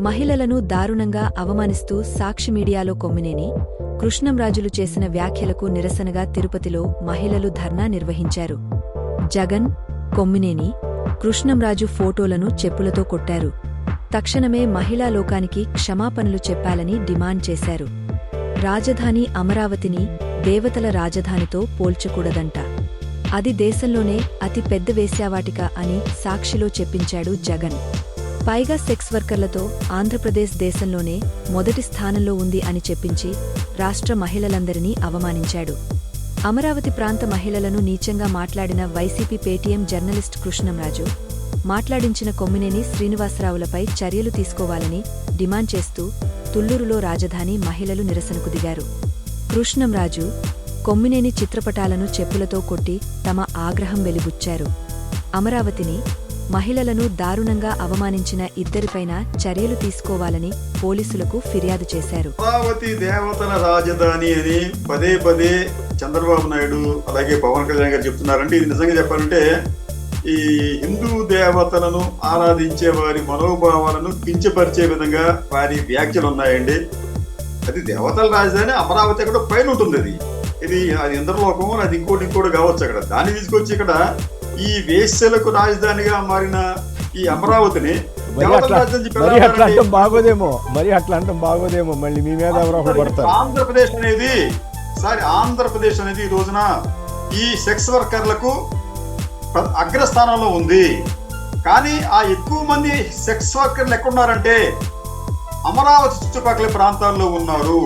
మహిళలను దారుణంగా అవమానిస్తూ సాక్షి మీడియాలో కొమ్మినేని కృష్ణంరాజులు చేసిన వ్యాఖ్యలకు నిరసనగా తిరుపతిలో మహిళలు ధర్నా నిర్వహించారు. జగన్ కొమ్మినేని కృష్ణంరాజు ఫోటోలను చెప్పులతో కొట్టారు. తక్షణమే మహిళా లోకానికి క్షమాపణలు చెప్పాలని డిమాండ్ చేశారు. రాజధాని అమరావతిని దేవతల రాజధానితో పోల్చకూడదంట. అది దేశంలోనే అతి పెద్ద వేశ్యావాటిక అని సాక్షిలో చెప్పించాడు జగన్. పైగా సెక్స్ వర్కర్లతో ఆంధ్రప్రదేశ్ దేశంలోనే మొదటి స్థానంలో ఉంది అని చెప్పించి రాష్ట్ర మహిళలందరినీ అవమానించాడు. అమరావతి ప్రాంత మహిళలను నీచంగా మాట్లాడిన వైసీపీ పేటీఎం జర్నలిస్ట్ కృష్ణంరాజు మాట్లాడించిన కొమ్మినేని శ్రీనివాసరావులపై చర్యలు తీసుకోవాలని డిమాండ్ చేస్తూ తుళ్ళూరులో రాజధాని మహిళలు నిరసనకు దిగారు. కృష్ణంరాజు కొమ్మినేని చిత్రపటాలను చెప్పులతో కొట్టి తమ ఆగ్రహం వెలిబుచ్చారు. అమరావతిని మహిళలను దారుణంగా అవమానించిన ఇద్దరిపైన చర్యలు తీసుకోవాలని పోలీసులకు ఫిర్యాదు చేశారు. అమరావతి దేవతల రాజధాని అని పదే పదే చంద్రబాబు నాయుడు అలాగే పవన్ కళ్యాణ్ గారు చెప్తున్నారంటే ఇది నిజంగా చెప్పాలంటే ఈ హిందూ దేవతలను ఆరాధించే వారి మనోభావాలను కించపరిచే విధంగా వారి వ్యాఖ్యలు ఉన్నాయండి. అది దేవతల రాజధాని అమరావతి అక్కడ పైన ఉంటుంది అది. ఇది అది ఇంద్రలోకం అది ఇంకోటి ఇంకోటి కావచ్చు అక్కడ. దాన్ని తీసుకొచ్చి ఇక్కడ ఈ వేశ్యలకు రాజధానిగా మారిన ఈ అమరావతిని మరి అట్లా? అంటాం బాగోదేమో మరి అట్లా అంటాం బాగోదేమో. మళ్ళీ మీ మీద ఎవరో పడతారు. ఆంధ్రప్రదేశ్ అనేది సారీ ఆంధ్రప్రదేశ్ అనేది ఈ రోజున ఈ సెక్స్ వర్కర్లకు అగ్రస్థానంలో ఉంది. కానీ ఆ ఎక్కువ మంది సెక్స్ వర్కర్లు ఎక్కడున్నారంటే అమరావతి చుట్టుపక్కల ప్రాంతాల్లో ఉన్నారు.